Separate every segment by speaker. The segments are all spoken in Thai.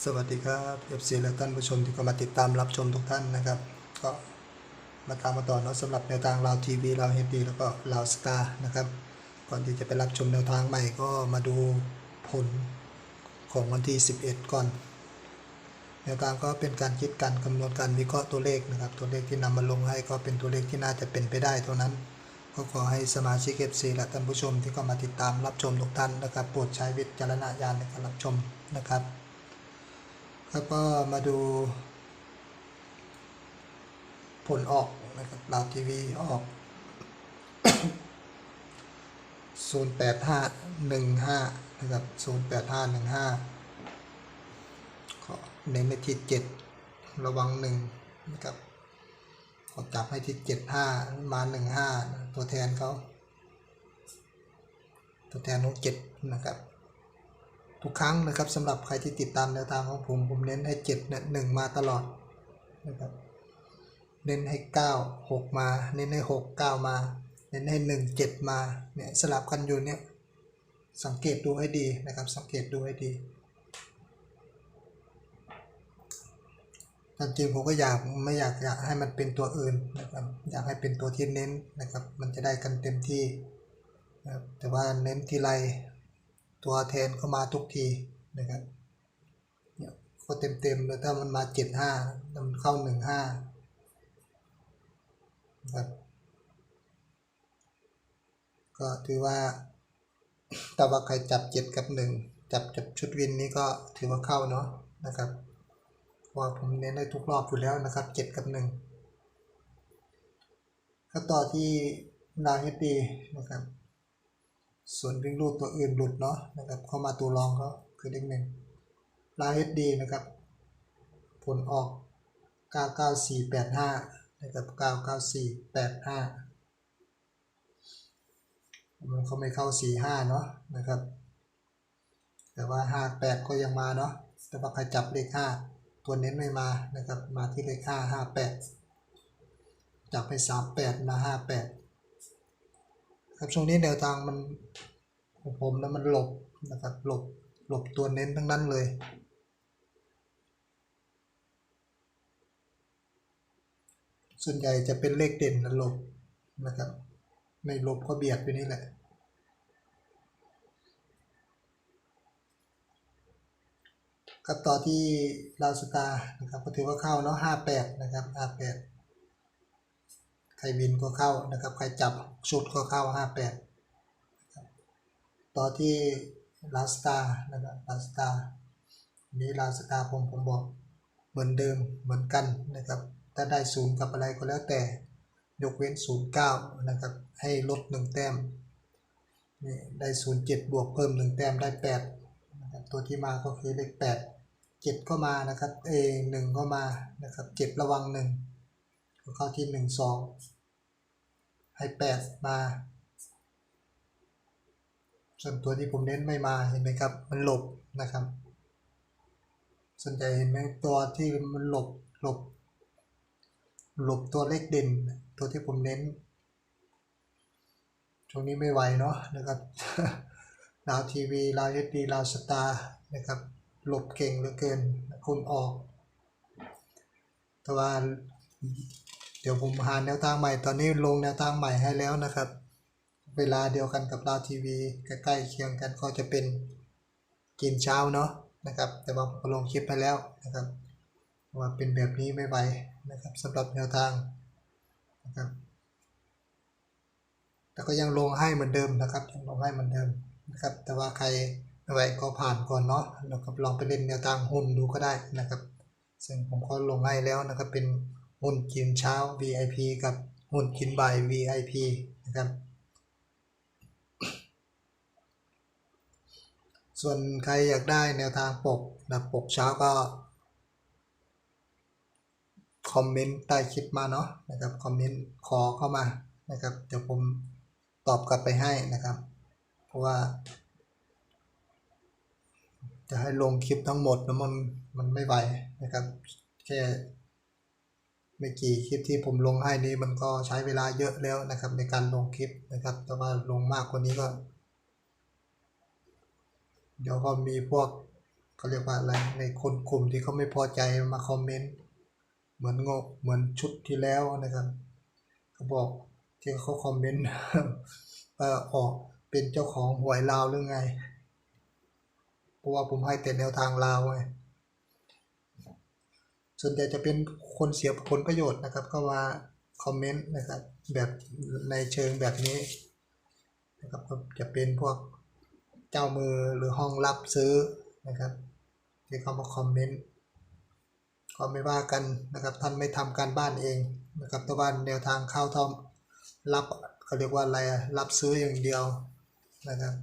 Speaker 1: สวัสดีครับเอฟซีและท่านผู้ชมที่เข้ามาติดตามรับชมทุกท่านนะครับ ก็มาตามมาต่อเนาะสำหรับแนวทางลาวทีวีลาวเฮดดีแล้วก็ลาวสตาร์นะครับ ก่อนที่จะไปรับชมแนวทางใหม่ก็มาดูผลของวันที่ 11 ก่อน แนวทางก็เป็นการคิดการคำนวณการวิเคราะห์ตัวเลขนะครับ ตัวเลขที่นำมาลงให้ก็เป็นตัวเลขที่น่าจะเป็นไปได้เท่านั้น ก็ขอให้สมาชิกเอฟซีและท่านผู้ชมที่เข้ามาติดตามรับชมทุกท่านนะครับโปรดใช้วิจารณญาณในการรับชมนะครับ แล้วก็มาดู ผลออกนะครับลาวทีวีออก 08515 นะครับ 08515ก็เน้นไปที่ 7 ระวัง 1 นะครับขอจับให้ที่ 75 มา 15 ตัวแทนเขาตัวแทนของ7นะครับ ทุกครั้งนะครับสำหรับใครที่ติดตามแนวทางของผมผมเน้นให้7เนี่ยหนึ่งมาตลอดนะครับเน้นให้ 9 6 มา เน้นให้ 6 9 มา เน้นให้ 1 7 มาเนี่ยสลับกันอยู่เนี่ยสังเกตดูให้ดีนะครับ สังเกตดูให้ดีตามจริงผมก็อยากไม่อยากอยากให้มันเป็นตัวอื่นนะครับอยากให้เป็นตัวที่เน้นนะครับ มันจะได้กันเต็มที่นะครับแต่ว่าเน้นทีไร ตัวแทนเข้ามาทุกทีนะครับเนี่ยก็เต็มเต็มเลยถ้ามันมาเจ็ดห้ามันเข้าหนึ่งห้านะครับก็ถือว่าแต่ว่าใครจับเจ็ดกับหนึ่งจับจับชุดวินนี้ก็ถือว่าเข้าเนาะนะครับว่าผมเน้นได้ทุกรอบอยู่แล้วนะครับเจ็ดกับหนึ่งก็ต่อที่นาเฮดีนะครับ ส่วนวิ่งรูดตัวอื่นหลุดเนาะนะครับเข้ามาตัวรองเขาคือเลขหนึ่งลาเฮดดีนะครับ ผลออก 99485 นะครับ 99485 มันเขาไม่เข้า 45 เนาะนะครับ แต่ว่า 58 ก็ยังมาเนาะแต่ว่าใครจับเลข 5 ตัวเน้นไม่มานะครับ มาที่เลข 5 58 จับไป 38 มา 58 ครับช่วงนี้แนวทางมันของผมนะมันหลบนะครับหลบหลบตัวเน้นทั้งนั้นเลยส่วนใหญ่จะเป็นเลขเด่นนะหลบนะครับไม่หลบก็เบียดไปนี่แหละครับต่อที่ลาวสตานะครับก็ถือว่าเข้าเนาะห้าแปดนะครับห้าแปด ครวินก็เข้านะครับใครจับชุดก็เข้าห้าแปดต่อที่ลาสตานะครับลาสตานี้ลาสตาผมผมบอกเหมือนเดิมเหมือนกันนะครับถ้าได้ศูนย์กับอะไรก็แล้วแต่ยกเว้นศูนย์เก้านะครับ ให้ลดหนึ่งแต้มนี่ได้ศูนย์เจ็ดบวกเพิ่มหนึ่งแต้มได้แปดนะครับตัวที่มาก็คือเลขแปดเจ็ดก็มานะครับเอหนึ่งก็มานะครับเจ็ดระวังหนึ่ง ข้าที่หนึ่งสองให้แปดมาส่วนตัวที่ผมเน้นไม่มาเห็นไหมครับ มันหลบนะครับ ส่วนใหญ่เห็นไหมตัวที่มันหลบหลบ หลบตัวเลขเด่น ตัวที่ผมเน้นช่วงนี้ไม่ไหวเนาะนะครับลาวทีวีลาวเอสดีลาวสตาร์นะครับ หลบเก่งเหลือเกินคุณออก แต่ว่า เดี๋ยวผมหาแนวทางใหม่ ตอนนี้ลงแนวทางใหม่ให้แล้วนะครับ เวลาเดียวกันกับลาวทีวีใกล้ๆเคียงกันก็จะเป็นกินเช้าเนาะนะครับ แต่ว่าผมลงคลิปไปแล้วนะครับว่าเป็นแบบนี้ไม่ไหวนะครับสำหรับแนวทางนะครับแต่ก็ยังลงให้เหมือนเดิมนะครับยังลงให้เหมือนเดิมนะครับ แต่ว่าใครไม่ไหวก็ผ่านก่อนเนาะแล้วก็ลองไปเล่นแนวทางหุ้นดูก็ได้นะครับ ซึ่งผมก็ลงให้แล้วนะครับเป็น หุ้นกินเช้า VIP กับหุ้นกินบ่าย VIP นะครับ ส่วนใครอยากได้แนวทางปกแบบปกเช้าก็ คอมเมนต์ใต้คลิปมาเนาะนะครับ คอมเมนต์ขอเข้ามานะครับ เดี๋ยวผมตอบกลับไปให้นะครับ เพราะว่า จะให้ลงคลิปทั้งหมดแล้วมันมันไม่ไหวนะครับแค่ ไม่กี่คลิปที่ผมลงให้นี้มันก็ใช้เวลาเยอะแล้วนะครับ ในการลงคลิปนะครับ แต่ว่าลงมากกว่านี้ก็ เดี๋ยวก็มีพวกเขาเรียกว่าอะไรในคนกลุ่มที่เขาไม่พอใจมาคอมเมนต์เหมือนงบเหมือนชุดที่แล้วนะครับเขาบอกที่เขาคอมเมนต์ว่าออกเป็นเจ้าของหวยลาวหรือไงเพราะว่าผมให้แต่แนวทางลาวไง ส่วนใหญ่จะเป็นคนเสียผลประโยชน์นะครับเข้ามาคอมเมนต์นะครับ แบบในเชิงแบบนี้นะครับก็จะเป็นพวกเจ้ามือหรือห้องรับซื้อนะครับที่เขามาคอมเมนต์ก็ไม่ว่ากันนะครับท่านไม่ทำการบ้านเองนะครับแต่ว่าแนวทางเข้าทอมรับเขาเรียกว่าอะไรรับซื้ออย่างเดียวนะครับ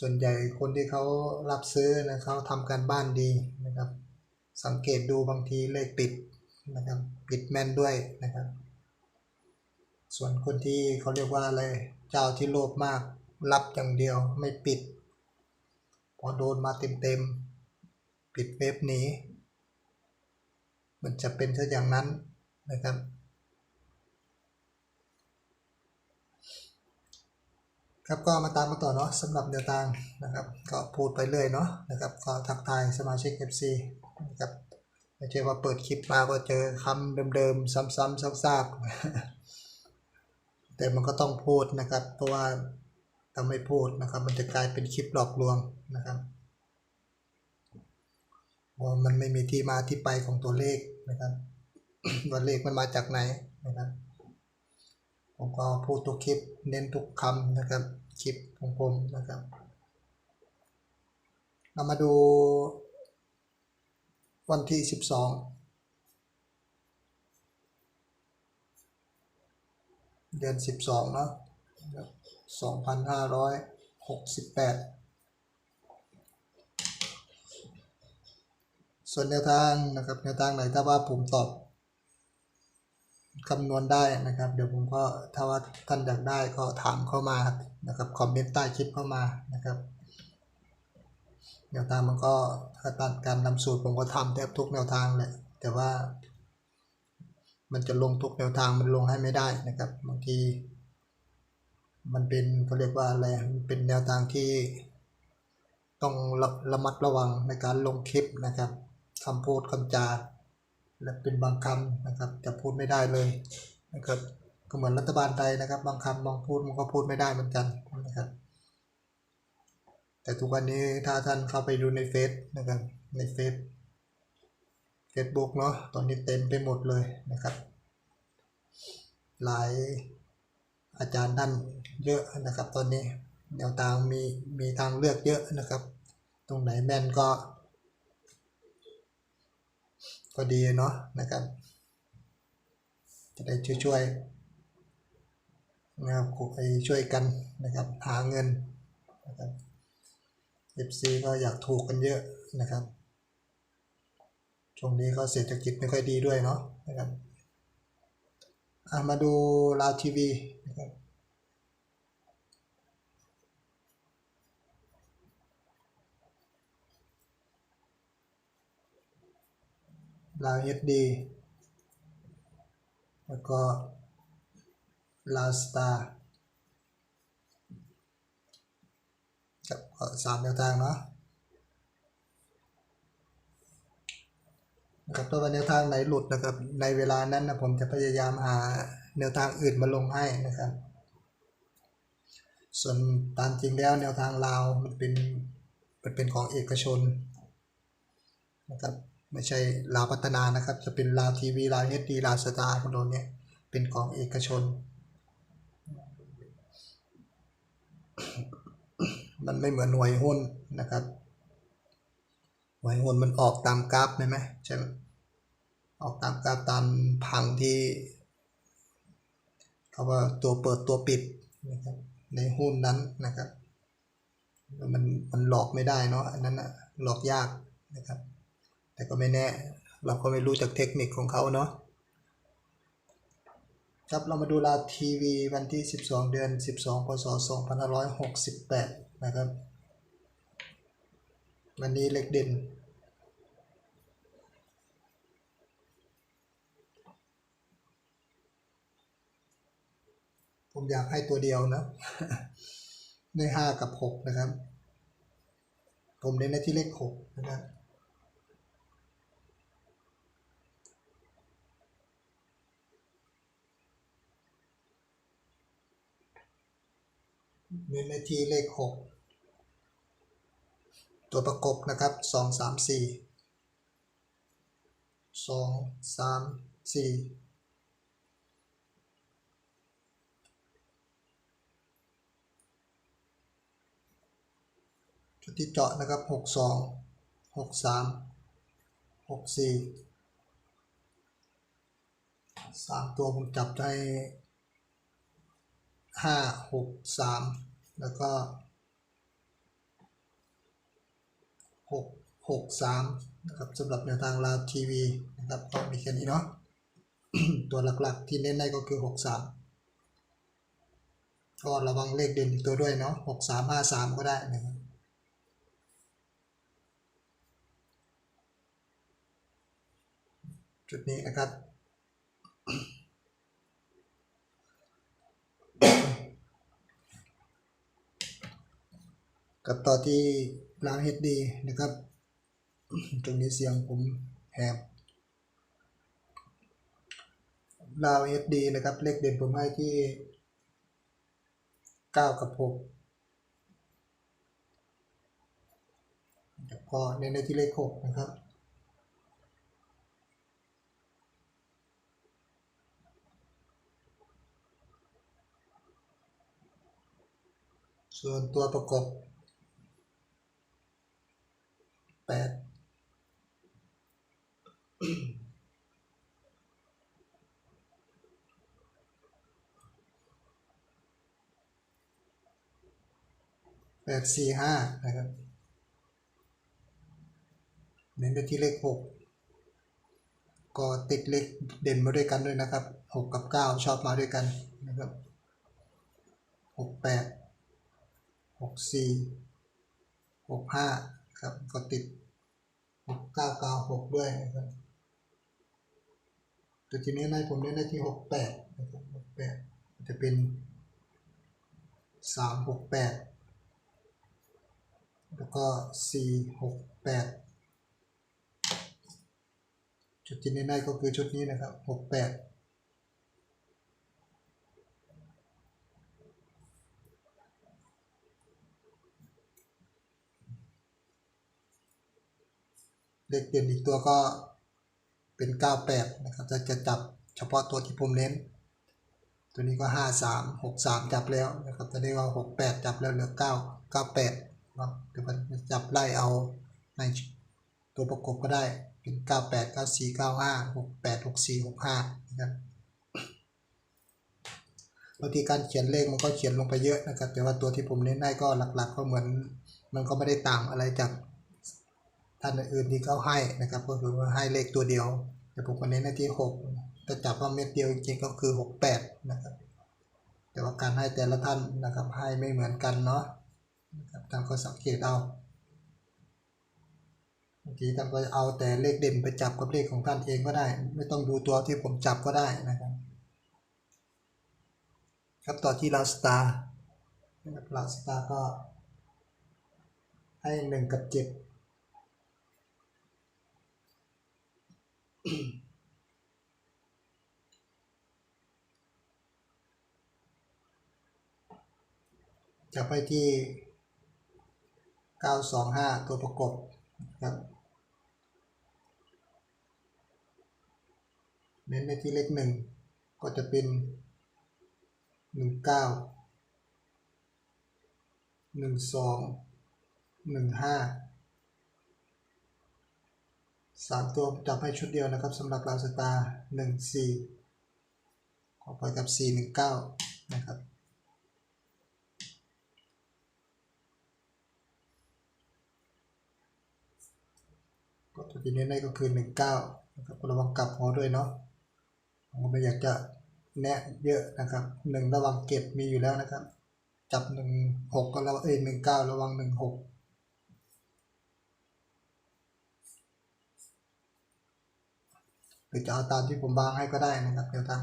Speaker 1: ส่วนใหญ่คนที่เขารับซื้อนะเขาทำการบ้านดีนะครับ สังเกตดูบางทีเลขปิดนะครับปิดแม่นด้วยนะครับ ส่วนคนที่เขาเรียกว่าอะไรเจ้าที่โลภมากรับอย่างเดียวไม่ปิด พอโดนมาเต็มๆ ปิดเว็บนี้ มันจะเป็นซะอย่างนั้นนะครับ ครับก็มาตามกันต่อเนาะสำหรับแนวทางนะครับ ก็พูดไปเรื่อยเนาะนะครับก็ทักทายสมาชิก FC นะครับไม่ใช่ว่าเปิดคลิปมาก็เจอคำเดิมๆ ซ้ำๆซากๆแต่มันก็ต้องพูดนะครับ เพราะว่าถ้าไม่พูดนะครับ มันจะกลายเป็นคลิปหลอกลวงนะครับเพรามันไม่มีที่มาที่ไปของตัวเลขนะครับว่าเลขมันมาจากไหนนะครับ ผมก็พูดทุกคลิปเน้นทุกคำนะครับคลิปของผมนะครับ เรามาดูวันที่ 12 เดือน 12 เนาะ2568ส่วนแนวทางนะครับแนวทางไหนถ้าว่าผมตอบ คำนวณได้นะครับ เดี๋ยวผมก็ถ้าว่าท่านอยากได้ก็ถามเข้ามานะครับคอมเมนต์ใต้คลิปเข้ามานะครับแนวทางมันก็ถ้าตัดการนำสูตรผมก็ทำแทบทุกแนวทางแหละแต่ว่า มันจะลงทุกแนวทางมันลงให้ไม่ได้นะครับบางที มันเป็นเขาเรียกว่าอะไรมันเป็นแนวทางที่ต้องระระมัดระวังในการลงคลิปนะครับคำพูดคำจา และเป็นบางคำนะครับจะพูดไม่ได้เลยนะครับก็เหมือนรัฐบาลไทยนะครับ บางคำบางพูดมันก็พูดไม่ได้เหมือนกันนะครับ แต่ทุกวันนี้ถ้าท่านเข้าไปดูในเฟซนะครับในเฟซเฟซบุ๊กเนาะตอนนี้เต็มไปหมดเลยนะครับ หลายอาจารย์ท่านเยอะนะครับ ตอนนี้แนวทางมีมีทางเลือกเยอะนะครับ ตรงไหนแม่นก็ ก็ดีเนาะนะครับ จะได้ช่วยๆนะครับไปช่วยกันนะครับหาเงินนะครับ FC ก็อยากถูกกันเยอะนะครับช่วงนี้ก็เศรษฐกิจไม่ค่อยดีด้วยเนาะนะครับมาดูลาวทีวีนะครับ ลาวเอสดีแล้วก็ลาวสตาร์ครับสามแนวทางเนาะครับถ้าว่าแนวทางไหนหลุดนะครับในเวลานั้นนะผมจะพยายามหาแนวทางอื่นมาลงให้นะครับ ส่วนตามจริงแล้วแนวทางลาวมันเป็นมันเป็นของเอกชนนะครับ ไม่ใช่ลาวพัฒนานะครับ จะเป็นลาวทีวีลาวเอสดีลาวสตาร์พวกนี้เนี่ยเป็นของเอกชน มันไม่เหมือนหน่วยหุ้นนะครับ หน่วยหุ้นมันออกตามกราฟใช่ไหมใช่ไหมออกตามกราฟตามพังที่เขาว่าตัวเปิดตัวปิดนะครับในหุ้นนั้นนะครับ มันมันหลอกไม่ได้เนาะอันนั้นอะหลอกยากนะครับ แต่ก็ไม่แน่ เราก็ไม่รู้จากเทคนิคของเขาเนาะครับเรามาดูลาทีวีวันที่ 12 เดือน 12 พศ 2568 นะครับ วันนี้เล็กเด่น ผมอยากให้ตัวเดียวนะ ได้ห้ากับหกนะครับ ผมเน้นในที่เลขหกนะครับ เน้นในที่เลขหกตัวประกบนะครับสองสามสี่สองสามสี่ชุดที่เจาะนะครับหกสองหกสามหกสี่สามตัวผมจับได้ ห้าหกสามแล้วก็หกหกสามนะครับสำหรับแนวทางลาวทีวีนะครับก็มีแค่นี้เนาะตัวหลักๆที่เน้นได้ก็คือหกสามก็ระวังเลขเด่นอีกตัวด้วยเนาะหกสามห้าสามก็ได้นะครับจุดนี้นะครับ กับต่อที่ลาวเฮดดีนะครับ ตรงนี้เสียงผมแหบลาวเฮดดีนะครับ เลขเด่นผมให้ที่ 9 กับ6ก็เน้นในที่เลข 6 นะครับ ส่วนตัวประกบแปดแปดสี่ห้านะครับ เน้นไปที่เลขหกก็ติดเลขเด่นมาด้วยกันด้วยนะครับหกกับเก้าชอบมาด้วยกันนะครับหกแปด 6 4 6 5ครับก็ติด 6996 ด้วยนะครับแต่ทีนี้ในผมได้ได้ที่ 68นะครับ68 จะเป็น 368 แล้วก็ 468 จุดที่นในก็คือชุดนี้นะครับ 68 เลขเด่นอีกตัวก็เป็น 98 นะครับ จะจะจับเฉพาะตัวที่ผมเน้น ตัวนี้ก็ 53 63 จับแล้วนะครับตัวนี้ก็ 68 จับแล้วเหลือ 9 98เนาะเดี๋ยวมันจับไล่เอาในตัวประกบก็ได้เป็น 98 94 95 68 64 65นะครับบางทีการเขียนเลขมันก็เขียนลงไปเยอะนะครับ แต่ว่าตัวที่ผมเน้นได้ก็หลักๆ ก็เหมือน มันก็ไม่ได้ต่างอะไรจาก ท่านอื่นที่เขาให้นะครับ ก็คือว่าให้เลขตัวเดียว แต่ผมก็เน้นในที่หกแต่จับว่าเม็ดเดียวจริงๆก็คือหกแปดนะครับ แต่ว่าการให้แต่ละท่านนะครับให้ไม่เหมือนกันเนาะนะครับท่านก็สังเกตเอาบางทีท่านก็เอาแต่เลขเด่นไปจับกับเลขของท่านเองก็ได้ ไม่ต้องดูตัวที่ผมจับก็ได้นะครับครับต่อที่ลาสตาร์ลาสตาร์ก็ให้หนึ่งกับเจะไปที่ 925 ตัวประกบครับ เน้นไปที่เลขหนึ่งก็จะเป็น 19 12 15 3 ตัวผมจับให้ชุดเดียวนะครับสำหรับลาวสตาร์1 4ขอไปกับ 4 1 9 นะครับก็ตัวที่เน้นได้ก็คือ 19 นะครับระวังกลับหัวด้วยเนาะผมไม่อยากจะแนะเยอะนะครับ 1 ระวังเก็บมีอยู่แล้วนะครับ จับ 1 6 ก็ระวังเอ้ย19 ระวัง 1 6 หรือจะเอาตามที่ผมวางให้ก็ได้นะครับเดี๋ยวทาง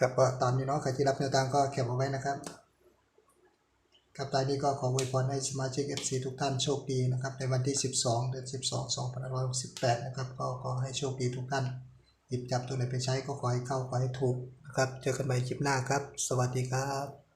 Speaker 1: กับก็ตามนี้เนาะใครที่รับแนวทางก็แคปเอาไว้นะครับกับตอนนี้ก็ขออวยพรให้สมาชิก FC ทุกท่านโชคดีนะครับ ในวันที่ 12 เดือน 12 2568 นะครับ ก็ขอให้โชคดีทุกท่าน หยิบจับตัวไหนไปใช้ก็ขอให้เข้าขอให้ถูกนะครับ เจอกันใหม่คลิปหน้าครับ สวัสดีครับ